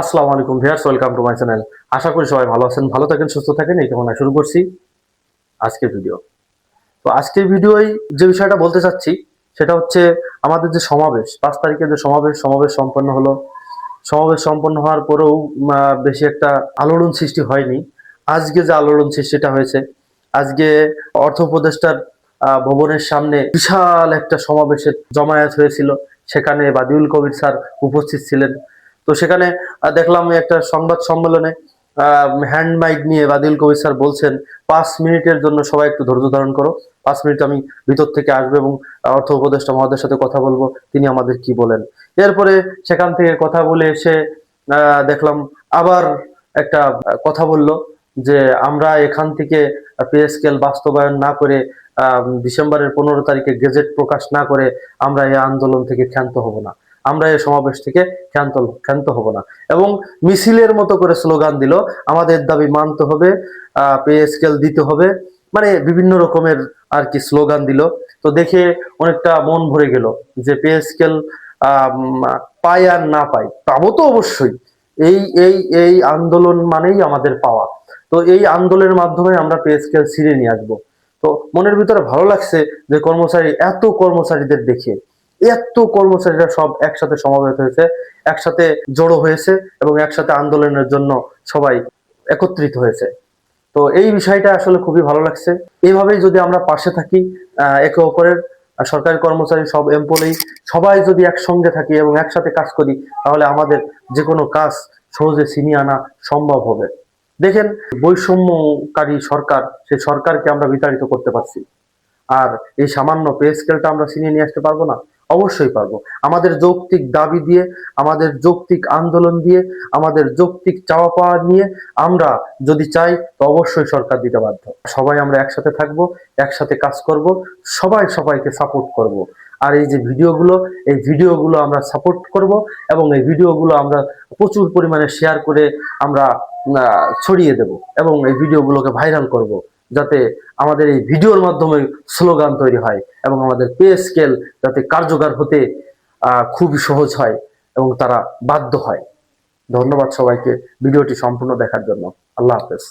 আসসালামু আলাইকুম viewers welcome to my channel. আশা করি সবাই ভালো আছেন, ভালো থাকেন, সুস্থ থাকেন। এই কামনা শুরু করছি আজকের ভিডিও। তো আজকের ভিডিওয় যে বিষয়টা বলতে চাচ্ছি, সেটা হচ্ছে আমাদের যে সমাবেশ, পাঁচ তারিখে যে সমাবেশ সমাবেশ সম্পন্ন হলো। সমাবেশ সম্পন্ন হওয়ার পরেও বেশি একটা আলোড়ন সৃষ্টি হয়নি। আজকে যে আলোড়ন সৃষ্টিটা হয়েছে। আজকে অর্থ উপদেষ্টার ভবনের সামনে বিশাল একটা সমাবেশের জমায়েত হয়েছিল। সেখানে বাদিউল কবির স্যার উপস্থিত ছিলেন। তো সেখানে দেখলাম একটা সংবাদ সম্মেলনে হ্যান্ড মাইক নিয়ে বাদিল কবির স্যার বলছেন, পাঁচ মিনিটের জন্য সবাই একটু ধৈর্য ধারণ করো। পাঁচ মিনিট আমি ভিতর থেকে আসব এবং অর্থ উপদেষ্টা মহাদের সাথে কথা বলব। তিনি আমাদের কি বলেন? এরপরে সেখান থেকে কথা বলে এসে দেখলাম আবার একটা কথা বলল যে, আমরা এখান থেকে পিএসকেল বাস্তবায়ন না করে ডিসেম্বরের পনেরো তারিখে গেজেট প্রকাশ না করে আমরা এই আন্দোলন থেকে ক্ষান্ত হব না। আমরা এই সমাবেশ থেকে ক্ষান্ত ক্ষান্ত হব না। এবং মিছিলের মতো করে স্লোগান দিল, আমাদের দাবি মানতে হবে পে স্কেল দিতে হবে। মানে বিভিন্ন রকমের আর কি স্লোগান দিল। তো দেখে অনেকটা মন ভরে গেল যে পে স্কেল আর না পাই পাবো তো অবশ্যই। এই এই এই আন্দোলন মানেই আমাদের পাওয়া। তো এই আন্দোলনের মাধ্যমে আমরা পে স্কেল ছিঁড়ে নিয়ে আসব। তো মনের ভিতরে ভালো লাগছে যে কর্মচারী, এত কর্মচারীদের দেখে। এত কর্মচারীরা সব একসাথে সমাবেত হয়েছে, একসাথে জড়ো হয়েছে এবং একসাথে আন্দোলনের জন্য সবাই একত্রিত হয়েছে। তো এই বিষয়টা আসলে খুবই ভালো লাগছে। এইভাবেই যদি আমরা পাশে থাকি একে অপরের সরকারি কর্মচারী, সব এমপ্লয়ি সবাই যদি একসঙ্গে থাকি এবং একসাথে কাজ করি, তাহলে আমাদের যে কোনো কাজ সহজে ছিনিয়ে আনা সম্ভব হবে। দেখেন, বৈষম্যকারী সরকার সেই সরকারকে আমরা বিতাড়িত করতে পারছি। আর এই সামান্য পে স্কেলটা আমরা ছিনিয়ে নিয়ে আসতে পারব না। অবশ্যই পারব। আমাদের যৌক্তিক দাবি দিয়ে, আমাদের যৌক্তিক আন্দোলন দিয়ে, আমাদের যৌক্তিক চাওয়া পাওয়া নিয়ে আমরা যদি চাই, তো অবশ্যই সরকার দিতে বাধ্য। সবাই আমরা একসাথে থাকব, একসাথে কাজ করব, সবাই সবাইকে সাপোর্ট করব। আর এই যে ভিডিওগুলো, এই ভিডিওগুলো আমরা সাপোর্ট করব এবং এই ভিডিওগুলো আমরা প্রচুর পরিমাণে শেয়ার করে আমরা ছড়িয়ে দেব এবং এই ভিডিওগুলোকে ভাইরাল করব। যাতে আমাদের এই ভিডিওর মাধ্যমে স্লোগান তৈরি হয় এবং আমাদের পে স্কেল যাতে কার্যকর হতে খুব সহজ হয় এবং তারা বাধ্য হয়। ধন্যবাদ সবাইকে। ভিডিওটি সম্পূর্ণ দেখার জন্য। আল্লাহ হাফেজ।